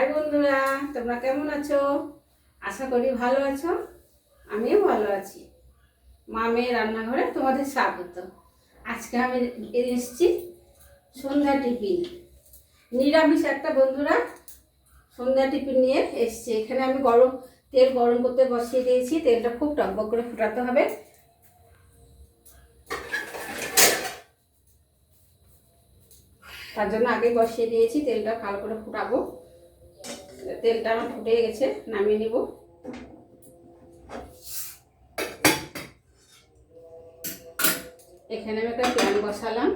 High বন্ধুরা, তোমরা কেমন আছো? আশা করি ভালো আছো। আমিও ভালো আছি। মা মেয়ে রান্নাঘরে তোমাদের স্বাগত। আজকে আমি এসেছি সন্ধ্যা টিফিন। নিরামিষ একটা বন্ধুরা সন্ধ্যা টিফিন নিয়ে এসছি। এখানে আমি গরম তেল গরম করতে বসিয়ে দিয়েছি। তেলটা খুব টকবক করে ফুটাতে হবে। তার জন্য আগে বসিয়ে দিয়েছি। তেলটা ভালো করে ফুটাবো। তেলটা আমার ফুটে গেছে, নামিয়ে নিব। এখানে আমি একটা প্যান বসালাম।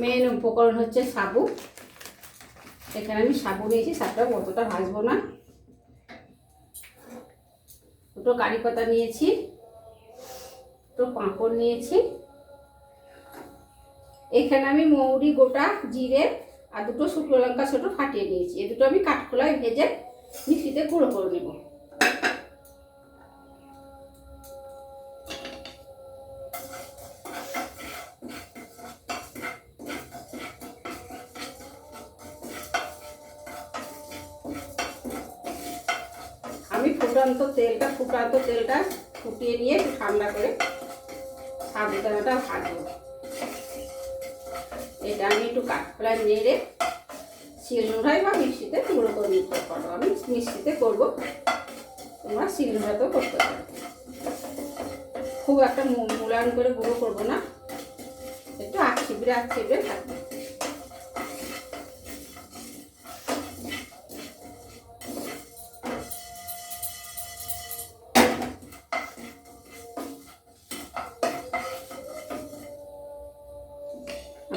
মেন উপকরণ হচ্ছে সাবু। এখানে আমি সাবু নিয়েছি, সাবটা অতটা ভাজবো না। দুটো কারি পাতা নিয়েছি, দুটো পাঁপড় নিয়েছি। এখানে আমি মৌরি গোটা, জিরে আর দুটো শুকনো লঙ্কা ছোটো ফাটিয়ে নিয়েছি। এই দুটো আমি কাঠখোলায় ভেজে মিক্সিতে গুঁড়ো করে নেব। আমি ফুটান্ত তেলটা ফুটান্ত তেলটা ফুটিয়ে নিয়ে একটু ঠান্ডা করে সাবুদানাটা ভাজবো এটা আমি একটু কাঠফোলায় নেড়ে শিলনোড়ায় বা মিষ্টিতে গুঁড়ো করে নিতে পারো আমি মিষ্টিতে করব। তোমরা শিলনোড়াতেও করতে পারো খুব একটা মূলায়ন করে গুঁড়ো করব না। একটু আখ ছিবড়ে থাকবে।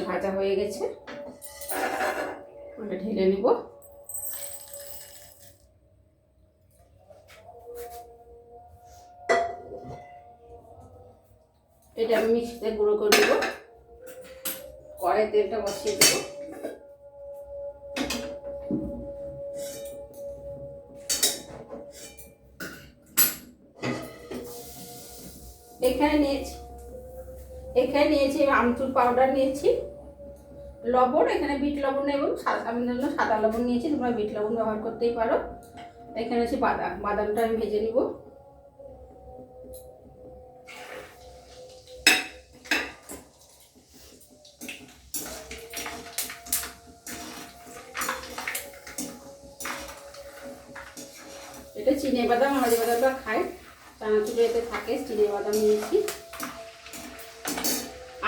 ভাজা হয়ে গেছে। ওটা ঢেলে নেব। এটা আমি মিক্সিতে গুঁড়ো করে দেবো কড়াই তেলটা বসিয়ে দেবো। এখানে নিয়েছি এখানে নিয়েছি আমচুর পাউডার নিয়েছি, লবণ, এখানে বিট লবণ এবং আমি জন্য সাদা লবণ নিয়েছি, তোমরা বিট লবণ ব্যবহার করতেই পারো। এখানে আছে বাদাম বাদামটা আমি ভেজে নিব। এটা চিনে বাদাম, আমাদের বাদামটা খাই। চানাচুরে এতে থাকে, চিনে বাদাম নিয়েছি।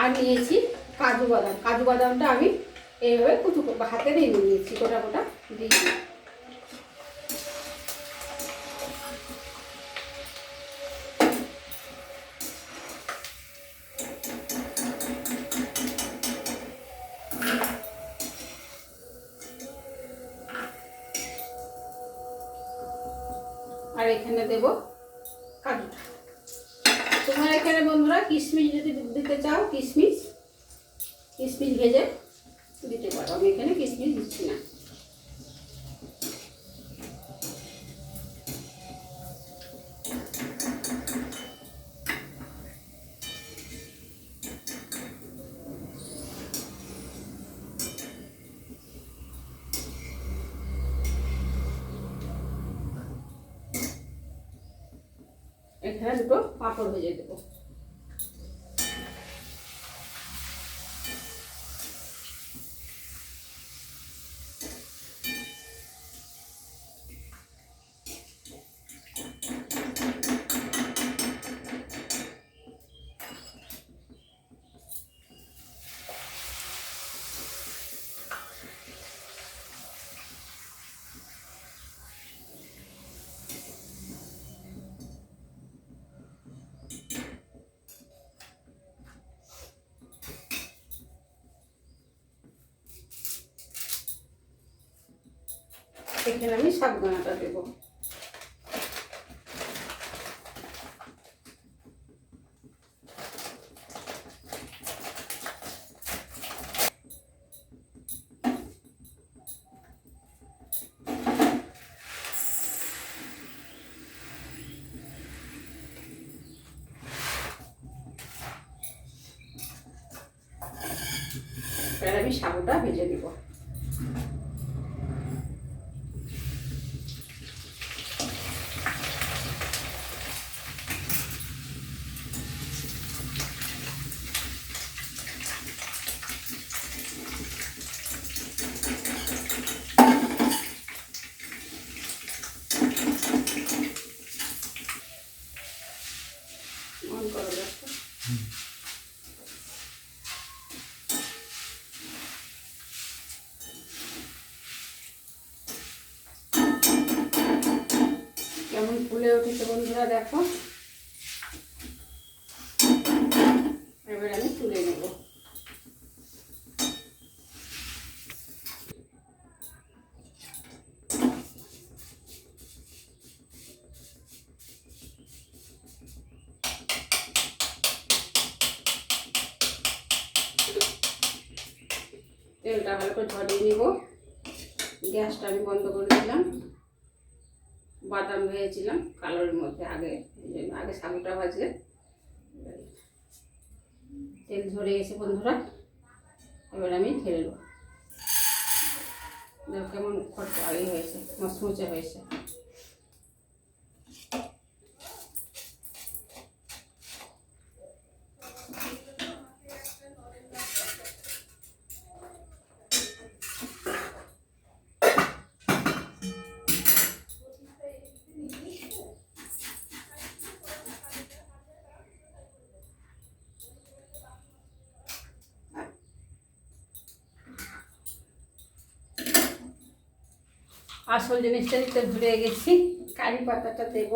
আর নিয়েছি কাজু বাদাম। কাজু বাদামটা আমি এইভাবে কুচু হাতে দিয়ে নিয়েছি, গোটা গোটা দিয়ে। আর এখানে দেব এখানে বন্ধুরা কিশমিশ যদি দিতে চাও, কিশমিশ কিশমিশ ভেজে দিতে পারো। আমি এখানে কিশমিশ দিচ্ছি না। এখানে দুটো পাঁপড় ভেজে দেবো। এখানে আমি সাবধানাটা দেবো। এবার আমি সাবুটা ভেজে দিব কেমন ফুলে উঠেছে বন্ধুরা, দেখো। এবার আমি তুলে নেব। তেলটা ভালো করে ঝরিয়ে নিব। গ্যাসটা আমি বন্ধ করে দিলাম। বাদাম ভেজেছিলাম কালোর মধ্যে আগে আগে সাগুটা ভাজলে। তেল ধরে গেছে বন্ধুরা, এবার আমি ঢেলে দেবো। কেমন খরচা হয়েছে, মচমচে হয়েছে। আসল জিনিসটা দিতে ভুলে গেছি। কারি পাতাটা দেব।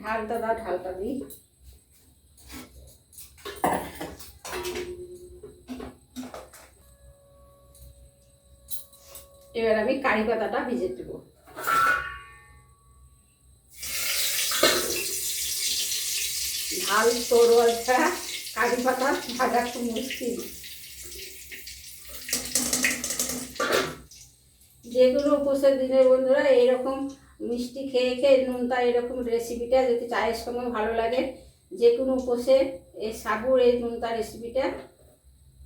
ঢালটা দাও, ঢালটা দিই। এবার আমি কারি পাতাটা ভিজে দেবো। ঝাল তরোয়াল ছাড়া কারি পাতা, ভাজা খুব মুশকিল যে কোনো উপোসের দিনের বন্ধুরা, এইরকম মিষ্টি খেয়ে খেয়ে নুনতা এরকম রেসিপিটা যদি চায়ের সঙ্গে ভালো লাগে যে কোনো উপোসে এই সাবুর এই নুনতা রেসিপিটা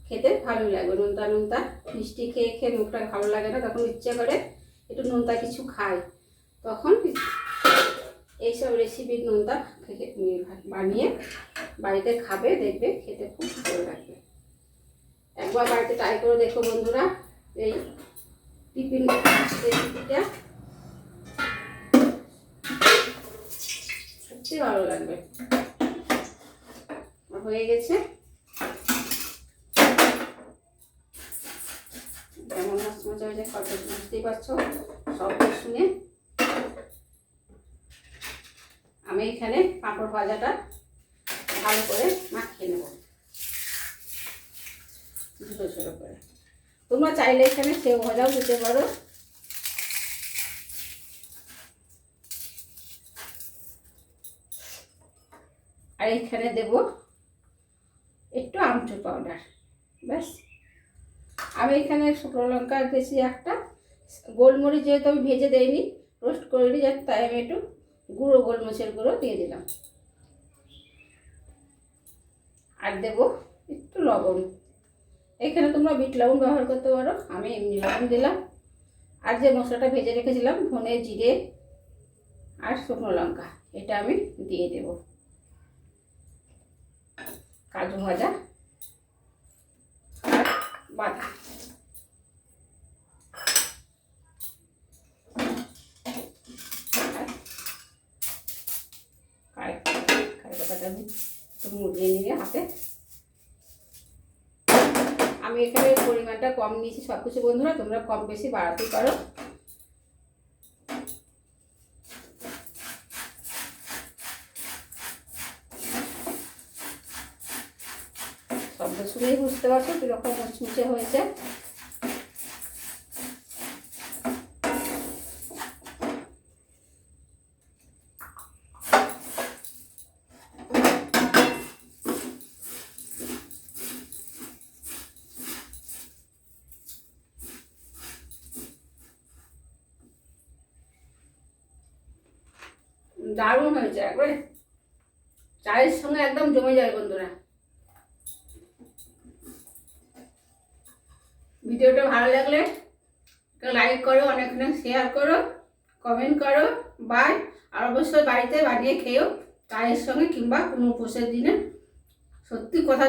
খেতে ভালো লাগবে নুনতা নুনতা মিষ্টি খেয়ে খেয়ে মুখটা ভালো লাগে না, তখন ইচ্ছে করে একটু নুনতা কিছু খায় তখন এইসব রেসিপির নোনতা বানিয়ে বাড়িতে খাবে, দেখবে, খেতে খুব ভালো লাগবে। একবার বাড়িতে ট্রাই করে দেখো বন্ধুরা, এই টিফিন রেসিপিটা সত্যি ভালো লাগবে। হয়ে গেছে। মজা হয়েছে, কত বুঝতেই পারছ? সব শুনে আমি এখানে পাঁপড় ভাজাটা ভালো করে মাখিয়ে নেব। ছোটো ছোটো করে। তোমরা চাইলে এখানে সেও ভাজাও দিতে পারো। আর এখানে দেব একটু আমচুর পাউডার। ব্যাস। আমি এখানে শুকনো লঙ্কা দিয়েছি একটা। গোলমরিচ যেহেতু আমি ভেজে দেইনি, রোস্ট করে নিই যাতে তাই আমি একটু গুঁড়ো, গোলমরিচের গুঁড়ো দিয়ে দিলাম। আর দেব একটু লবণ। এখানে তোমরা বিট লবণ ব্যবহার করতে পারো। আমি এমনি লবণ দিলাম। আর যে মশলাটা ভেজে রেখেছিলাম, ধনে, জিরে আর শুকনো লঙ্কা, এটা আমি দিয়ে দেব। কাজু ভাজা বাদাম। একটু মুড়িয়ে নিয়ে হাতে। আমি এখানে পরিমাণটা কম নিয়েছি সব কিছু বন্ধুরা, তোমরা কম বেশি বাড়াতেই পারো। শব্দ শুনেই বুঝতে পারছ কীরকম মুচমুচে হয়েছে। দারুণ হয়েছে একবারে। চায়ের সঙ্গে একদম জমে যায় বন্ধুরা। ভিডিওটা ভালো লাগলে লাইক করো, অনেকখানে শেয়ার করো কমেন্ট করো বাই আর অবশ্যই বাড়িতে বানিয়ে খেয়েও চায়ের সঙ্গে কিংবা কোনো পোষের দিনে সত্যি কথা